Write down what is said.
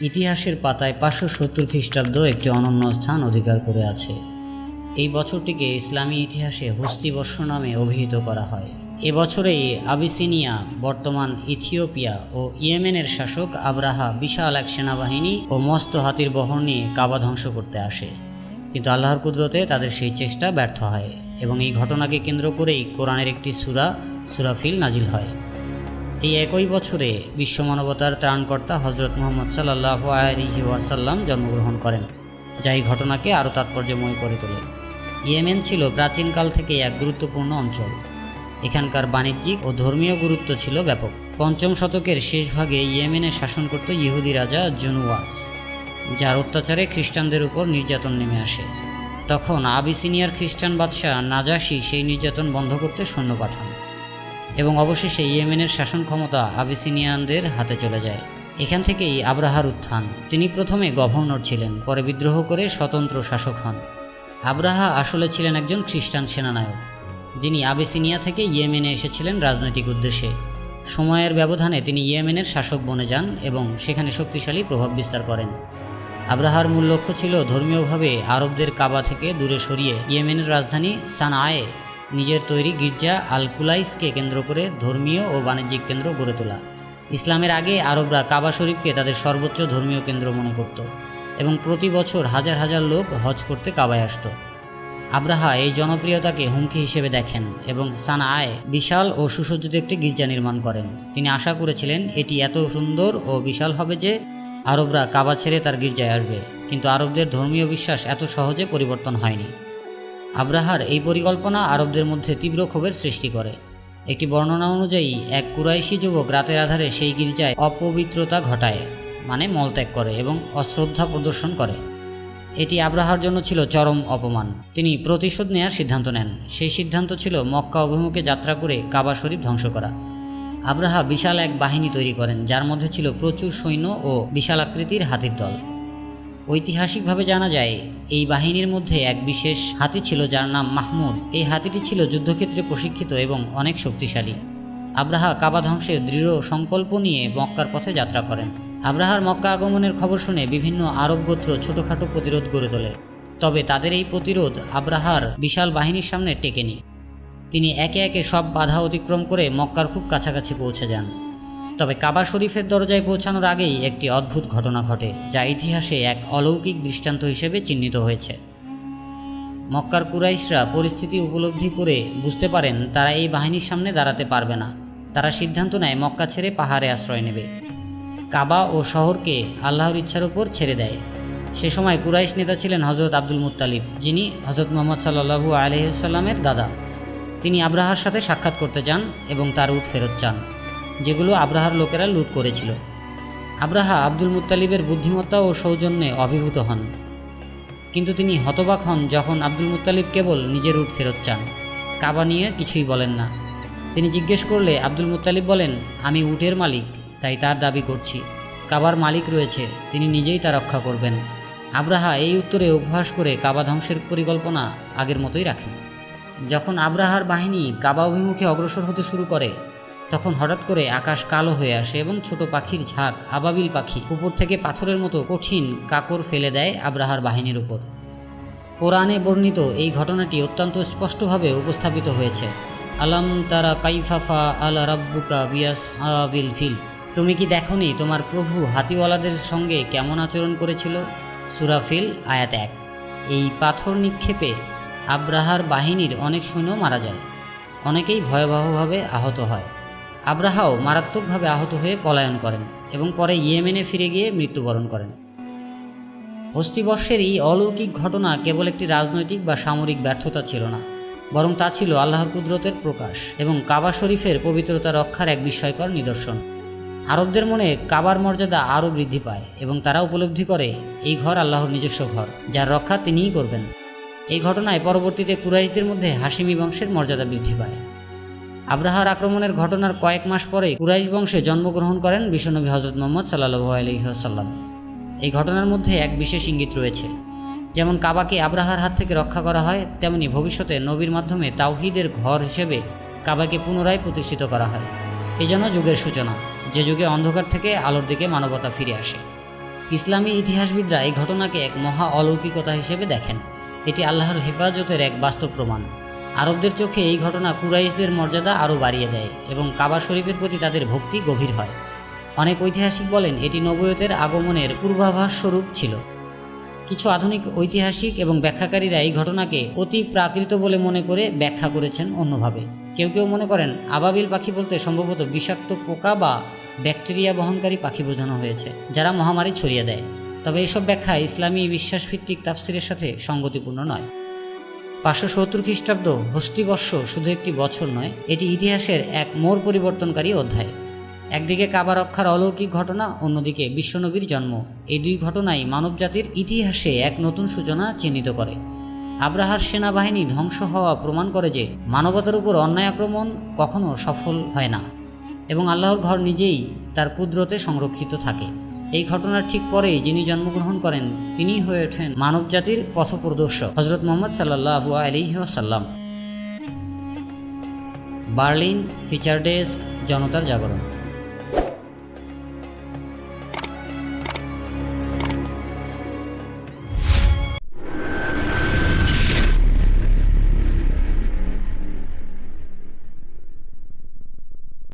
ইতিহাসের পাতায় পাঁচশো সত্তর খ্রিস্টাব্দ একটি অনন্য স্থান অধিকার করে আছে। এই বছরটিকে ইসলামী ইতিহাসে হস্তিবর্ষ নামে অভিহিত করা হয়। এ বছরেই আবিসিনিয়া, বর্তমান ইথিওপিয়া ও ইয়েমেনের শাসক আব্রাহা বিশাল এক সেনাবাহিনী ও মস্ত হাতির বহর নিয়ে কাবা ধ্বংস করতে আসে। কিন্তু আল্লাহর কুদরতে তাদের সেই চেষ্টা ব্যর্থ হয় এবং এই ঘটনাকে কেন্দ্র করেই কোরআনের একটি সুরা, সুরাফিল নাজিল হয়। এই একই বছরে বিশ্ব মানবতার ত্রাণকর্তা হজরত মোহাম্মদ সাল্লাহ আলহি ওয়াসাল্লাম জন্মগ্রহণ করেন, যা এই ঘটনাকে আরও তাৎপর্যময় করে তোলে। ইয়েমেন ছিল প্রাচীনকাল থেকে এক গুরুত্বপূর্ণ অঞ্চল। এখানকার বাণিজ্যিক ও ধর্মীয় গুরুত্ব ছিল ব্যাপক। পঞ্চম শতকের শেষ ভাগে ইয়েমেনে শাসন করত ইহুদি রাজা জুনুয়াস যার অত্যাচারে খ্রিস্টানদের উপর নির্যাতন নেমে আসে। তখন আবিসিনিয়ার খ্রিস্টান বাদশাহ নাজাসি সেই নির্যাতন বন্ধ করতে সৈন্য পাঠান। এবং অবশেষে ইয়েমেনের শাসন ক্ষমতা আবিসিনিয়ানদের হাতে চলে যায়। এখান থেকেই আব্রাহার উত্থান। তিনি প্রথমে গভর্নর ছিলেন, পরে বিদ্রোহ করে স্বতন্ত্র শাসক হন। আব্রাহা আসলে ছিলেন একজন খ্রিস্টান সেনানায়ক, যিনি আবিসিনিয়া থেকে ইয়েমেনে এসেছিলেন রাজনৈতিক উদ্দেশ্যে। সময়ের ব্যবধানে তিনি ইয়েমেনের শাসক বনে যান এবং সেখানে শক্তিশালী প্রভাব বিস্তার করেন। আব্রাহার মূল লক্ষ্য ছিল ধর্মীয়ভাবে আরবদের কাবা থেকে দূরে সরিয়ে ইয়েমেনের রাজধানী সানায়ে নিজের তৈরি গির্জা আল কুলাইসকে কেন্দ্র করে ধর্মীয় ও বাণিজ্যিক কেন্দ্র গড়ে তোলা। ইসলামের আগে আরবরা কাবা শরীফকে তাদের সর্বোচ্চ ধর্মীয় কেন্দ্র মনে করত এবং প্রতি বছর হাজার হাজার লোক হজ করতে কাবায় আসত। আব্রাহা এই জনপ্রিয়তাকে হুমকি হিসেবে দেখেন এবং সানায় বিশাল ও সুসজ্জিত একটি গির্জা নির্মাণ করেন। তিনি আশা করেছিলেন এটি এত সুন্দর ও বিশাল হবে যে আরবরা কাবা ছেড়ে তার গির্জায় আসবে। কিন্তু আরবদের ধর্মীয় বিশ্বাস এত সহজে পরিবর্তন হয়নি। আব্রাহার এই পরিকল্পনা আরবদের মধ্যে তীব্র ক্ষোভের সৃষ্টি করে। একটি বর্ণনা অনুযায়ী, এক কুরাইশি যুবক রাতের আধারে সেই গির্জায় অপবিত্রতা ঘটায় মানে মলত্যাগ করে এবং অশ্রদ্ধা প্রদর্শন করে। এটি আব্রাহার জন্য ছিল চরম অপমান। তিনি প্রতিশোধ নেয়ার সিদ্ধান্ত নেন। সেই সিদ্ধান্ত ছিল মক্কা অভিমুখে যাত্রা করে কাবা শরীফ ধ্বংস করা। আব্রাহা বিশাল এক বাহিনী তৈরি করেন, যার মধ্যে ছিল প্রচুর সৈন্য ও বিশাল আকৃতির হাতির দল। ঐতিহাসিকভাবে জানা যায়, এই বাহিনীর মধ্যে এক বিশেষ হাতি ছিল যার নাম মাহমুদ। এই হাতিটি ছিল যুদ্ধক্ষেত্রে প্রশিক্ষিত এবং অনেক শক্তিশালী। আব্রাহা কাবা ধ্বংসের দৃঢ় সংকল্প নিয়ে মক্কার পথে যাত্রা করেন। আব্রাহার মক্কা আগমনের খবর শুনে বিভিন্ন আরব গোত্র ছোটোখাটো প্রতিরোধ গড়ে তোলে। তবে তাদের এই প্রতিরোধ আব্রাহার বিশাল বাহিনীর সামনে টেকেনি। তিনি একে একে সব বাধা অতিক্রম করে মক্কার খুব কাছাকাছি পৌঁছে যান। তবে কাবা শরীফের দরজায় পৌঁছানোর আগেই একটি অদ্ভুত ঘটনা ঘটে, যা ইতিহাসে এক অলৌকিক দৃষ্টান্ত হিসেবে চিহ্নিত হয়েছে। মক্কার কুরাইশরা পরিস্থিতি উপলব্ধি করে বুঝতে পারেন, তারা এই বাহিনীর সামনে দাঁড়াতে পারবে না। তারা সিদ্ধান্ত নেয়, মক্কা ছেড়ে পাহাড়ে আশ্রয় নেবে। কাবা ও শহরকে আল্লাহর ইচ্ছার উপর ছেড়ে দেয়। সে সময় কুরাইশ নেতা ছিলেন হজরত আব্দুল মুতালিব যিনি হজরত মোহাম্মদ সাল্লাহু আলহিসাল্লামের দাদা। তিনি আব্রাহার সাথে সাক্ষাৎ করতে যান এবং তার উট ফেরত চান। যেগুলো আব্রাহার লোকেরা লুট করেছিল। আব্রাহা আব্দুল মুত্তালিবের বুদ্ধিমত্তা ও সৌজন্যে অভিভূত হন। কিন্তু তিনি হতবাক হন যখন আব্দুল মুত্তালিব কেবল নিজের উট ফেরত চান। কাবা নিয়ে কিছুই বলেন না। তিনি জিজ্ঞেস করলে আব্দুল মুত্তালিব বলেন, আমি উটের মালিক, তাই তার দাবি করছি। কাবার মালিক রয়েছে, তিনি নিজেই তা রক্ষা করবেন। আব্রাহা এই উত্তরে উপহাস করে কাবা ধ্বংসের পরিকল্পনা আগের মতোই রাখেন। যখন আব্রাহার বাহিনী কাবা অভিমুখে অগ্রসর হতে শুরু করে তখন হঠাৎ করে আকাশ কালো হয়ে আসে এবং ছোট পাখির ঝাঁক, আবাবিল পাখি, উপর থেকে পাথরের মতো কঠিন কাকর ফেলে দেয় আব্রাহার বাহিনীর উপর। কোরআনে বর্ণিত এই ঘটনাটি অত্যন্ত স্পষ্টভাবে উপস্থাপিত হয়েছে। আলাম তারা কাইফাফা আল রাব্বুকা বিয়াস আবিল ফিল। তুমি কি দেখনি তোমার প্রভু হাতিওয়ালাদের সঙ্গে কেমন আচরণ করেছিল? সুরাফিল আয়াত এক। এই পাথর নিক্ষেপে আব্রাহার বাহিনীর অনেক সৈন্য মারা যায়। অনেকেই ভয়াবহভাবে আহত হয়। আব্রাহাও মারাত্মকভাবে আহত হয়ে পলায়ন করেন এবং পরে ইয়েমেনে ফিরে গিয়ে মৃত্যুবরণ করেন। হস্তিবর্ষের এই অলৌকিক ঘটনা কেবল একটি রাজনৈতিক বা সামরিক ব্যর্থতা ছিল না, বরং তা ছিল আল্লাহর কুদরতের প্রকাশ এবং কাবা শরীফের পবিত্রতা রক্ষার এক বিস্ময়কর নিদর্শন। আরবদের মনে কাবার মর্যাদা আরও বৃদ্ধি পায় এবং তারা উপলব্ধি করে, এই ঘর আল্লাহর নিজস্ব ঘর, যার রক্ষা তিনিই করবেন। এই ঘটনায় পরবর্তীতে কুরাইশদের মধ্যে হাসিমি বংশের মর্যাদা বৃদ্ধি পায়। আব্রাহার আক্রমণের ঘটনার কয়েক মাস পরে কুরাইশ বংশে জন্মগ্রহণ করেন বিশ্বনবী হজরত মোহাম্মদ সাল্লাহু আলহিহাসাল্লাম এই ঘটনার মধ্যে এক বিশেষ ইঙ্গিত রয়েছে। যেমন কাবাকে আব্রাহার হাত থেকে রক্ষা করা হয়, তেমনি ভবিষ্যতে নবীর মাধ্যমে তাওহিদের ঘর হিসেবে কাবাকে পুনরায় প্রতিষ্ঠিত করা হয়। এই জন্য যুগের সূচনা, যে যুগে অন্ধকার থেকে আলোর দিকে মানবতা ফিরে আসে। ইসলামী ইতিহাসবিদরা এই ঘটনাকে এক মহা অলৌকিকতা হিসেবে দেখেন। এটি আল্লাহর হেফাজতের এক বাস্তব প্রমাণ। আরবদের চোখে এই ঘটনা কুরাইশদের মর্যাদা আরও বাড়িয়ে দেয় এবং কাবা শরীফের প্রতি তাদের ভক্তি গভীর হয়। অনেক ঐতিহাসিক বলেন, এটি নবয়তের আগমনের পূর্বাভাস স্বরূপ ছিল। কিছু আধুনিক ঐতিহাসিক এবং ব্যাখ্যাকারীরা এই ঘটনাকে অতি প্রাকৃত বলে মনে করে ব্যাখ্যা করেছেন অন্যভাবে। কেউ কেউ মনে করেন, আবাবিল পাখি বলতে সম্ভবত বিষাক্ত পোকা বা ব্যাকটেরিয়া বহনকারী পাখি বোঝানো হয়েছে, যারা মহামারী ছড়িয়ে দেয়। তবে এসব ব্যাখ্যা ইসলামী বিশ্বাসভিত্তিক তাফসিরের সাথে সঙ্গতিপূর্ণ নয়। পাঁচশো সত্তর খ্রিস্টাব্দ হস্তিবর্ষ শুধু একটি বছর নয়, এটি ইতিহাসের এক মোর পরিবর্তনকারী অধ্যায়। একদিকে কাবা রক্ষার অলৌকিক ঘটনা, অন্যদিকে বিশ্বনবীর জন্ম। এই দুই ঘটনাই মানবজাতির ইতিহাসে এক নতুন সূচনা চিহ্নিত করে। আব্রাহার সেনাবাহিনী ধ্বংস হওয়া প্রমাণ করে যে মানবতার উপর অন্যায় আক্রমণ কখনো সফল হয় না এবং আল্লাহর ঘর নিজেই তার কুদরতে সংরক্ষিত থাকে। এই ঘটনার ঠিক পরেই যিনি জন্মগ্রহণ করেন, তিনি হয়ে ওঠেন মানব জাতির পথপ্রদর্শক হজরত মোহাম্মদ সাল্লাহ আলিহাসাল্লাম বার্লিন ফিচার ডেস্ক, জনতার জাগরণ।